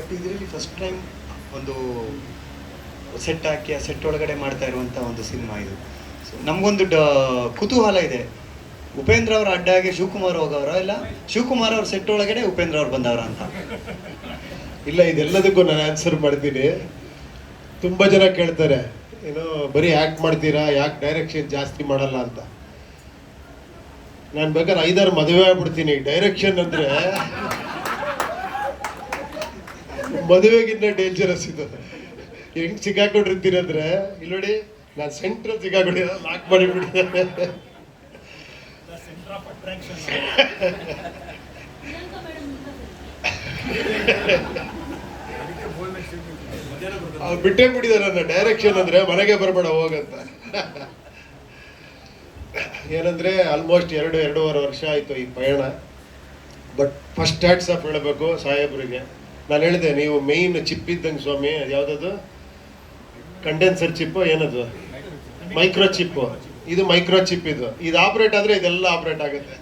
But ಇದರಲ್ಲಿ first time ಒಂದು set ಹಾಕಿ, ಆ ಸೆಟ್ ಒಳಗಡೆ ಮಾಡ್ತಾ ಇರುವಂಥ ಒಂದು ಸಿನಿಮಾ ಇದು. ಸೊ ನಮಗೊಂದು ಡ, ಕುತೂಹಲ ಇದೆ. ಉಪೇಂದ್ರ ಅವರ ಅಡ್ಡಾಗಿ ಶಿವಕುಮಾರ್ ಹೋಗವ್ರ ಇಲ್ಲ? ಶಿವಕುಮಾರ್ ಅವ್ರ ಸೆಟ್ ಒಳಗಡೆ ಉಪೇಂದ್ರ ಅವ್ರು ಬಂದವರ ಅಂತ. ಇಲ್ಲ, ಇದೆಲ್ಲದಕ್ಕೂ ನಾನು ಆನ್ಸರ್ ಮಾಡ್ತೀನಿ. ತುಂಬ ಜನ ಕೇಳ್ತಾರೆ, ಏನೋ ಬರೀ ಆ್ಯಕ್ಟ್ ಮಾಡ್ತೀರಾ, ಯಾಕೆ ಡೈರೆಕ್ಷನ್ ಜಾಸ್ತಿ ಮಾಡಲ್ಲ ಅಂತ. ನಾನು ಬೇಕಾದ್ರೆ ಐದಾರು ಮದುವೆ ಆಗ್ಬಿಡ್ತೀನಿ. ಡೈರೆಕ್ಷನ್ ಅಂದ್ರೆ ಮದುವೆಗಿಂತ ಡೇಂಜರಸ್ ಇದು. ಹೆಂಗ್ ಸಿಕ್ಕಾಕೊಂಡಿರ್ತೀರಂದ್ರೆ ಇಲ್ಲಿ ನೋಡಿ, ನಾನು ಸೆಂಟ್ರಲ್ ಸಿಕ್ಕಾಕೊಂಡಿರೋ ಲಾಕ್ ಮಾಡಿಬಿಟ್ಟಿದ್ದಾರೆ ಅವ್ರು ಬಿಟ್ಟೇ ಬಿಟ್ಟಿದ್ದಾರೆ ನನ್ನ ಡೈರೆಕ್ಷನ್ ಅಂದ್ರೆ ಮನೆಗೆ ಬರಬೇಡ, ಹೋಗಂತ. ಏನಂದ್ರೆ ಆಲ್ಮೋಸ್ಟ್ ಎರಡು, ಎರಡೂವರೆ ವರ್ಷ ಆಯ್ತು ಈ ಪಯಣ. ಬಟ್ ಫಸ್ಟ್ ಹ್ಯಾಟ್ಸ್ ಆಫ್ ಹೇಳಬೇಕು ಸಾಹೇಬ್ರಿಗೆ. ನಾನು ಹೇಳಿದೆ, ನೀವು ಮೇಯ್ನ್ ಚಿಪ್ ಇದ್ದಂಗೆ ಸ್ವಾಮಿ ಯಾವುದದು? ಕಂಡೆನ್ಸರ್ ಚಿಪ್ ಏನದು? ಮೈಕ್ರೋ ಚಿಪ್ ಇದು ಮೈಕ್ರೋ ಚಿಪ್ ಇದು. ಇದು ಆಪರೇಟ್ ಆದ್ರೆ ಇದೆಲ್ಲ ಆಪರೇಟ್ ಆಗುತ್ತೆ.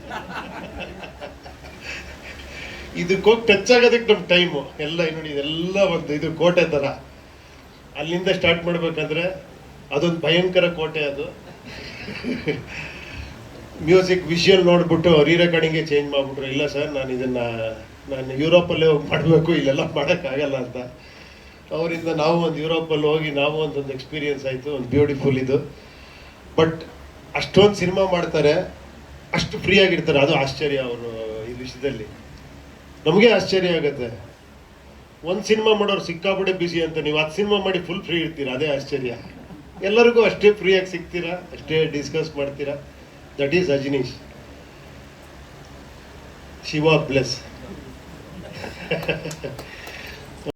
ಇದಕ್ಕೋಗಿ ಟಚ್ ಆಗೋದಕ್ಕೆ ನಮ್ಮ ಟೈಮು ಎಲ್ಲ ನೋಡಿ ಇದೆಲ್ಲ ಒಂದು ಇದು ಕೋಟೆ ಥರ ಅಲ್ಲಿಂದ ಸ್ಟಾರ್ಟ್ ಮಾಡಬೇಕಂದ್ರೆ ಅದೊಂದು ಭಯಂಕರ ಕೋಟೆ ಅದು. ಮ್ಯೂಸಿಕ್ ವಿಷುವಲ್ ನೋಡ್ಬಿಟ್ಟು ರೀ ರೆಕಾರ್ಡಿಂಗ್ಗೆ ಚೇಂಜ್ ಮಾಡ್ಬಿಟ್ರು. ಇಲ್ಲ ಸರ್, ನಾನು ಇದನ್ನ, ನಾನು ಯುರೋಪಲ್ಲೇ ಹೋಗಿ ಮಾಡಬೇಕು, ಇಲ್ಲೆಲ್ಲ ಮಾಡೋಕ್ಕಾಗಲ್ಲ ಅಂತ. ಅವರಿಂದ ನಾವು ಒಂದು ಯುರೋಪಲ್ಲಿ ಹೋಗಿ ನಾವು ಒಂದೊಂದು ಎಕ್ಸ್ಪೀರಿಯನ್ಸ್ ಆಯಿತು, ಒಂದು ಬ್ಯೂಟಿಫುಲ್ ಇದು. ಬಟ್ ಅಷ್ಟೊಂದು ಸಿನಿಮಾ ಮಾಡ್ತಾರೆ, ಅಷ್ಟು ಫ್ರೀ ಆಗಿರ್ತಾರೆ. ಅದು ಆಶ್ಚರ್ಯ ಅವರು ಈ ವಿಷಯದಲ್ಲಿ. ನಮಗೆ ಆಶ್ಚರ್ಯ ಆಗುತ್ತೆ. ಒಂದು ಸಿನಿಮಾ ಮಾಡೋರು ಸಿಕ್ಕಾಪಟ್ಟೆ ಬಿಸಿ ಅಂತ. ನೀವು ಹತ್ತು ಸಿನಿಮಾ ಮಾಡಿ ಫುಲ್ ಫ್ರೀ ಇರ್ತೀರಾ, ಅದೇ ಆಶ್ಚರ್ಯ. ಎಲ್ಲರಿಗೂ ಅಷ್ಟೇ ಫ್ರೀಯಾಗಿ ಸಿಗ್ತೀರಾ, ಅಷ್ಟೇ ಡಿಸ್ಕಸ್ ಮಾಡ್ತೀರಾ. that is Ajnish. Shiva bless.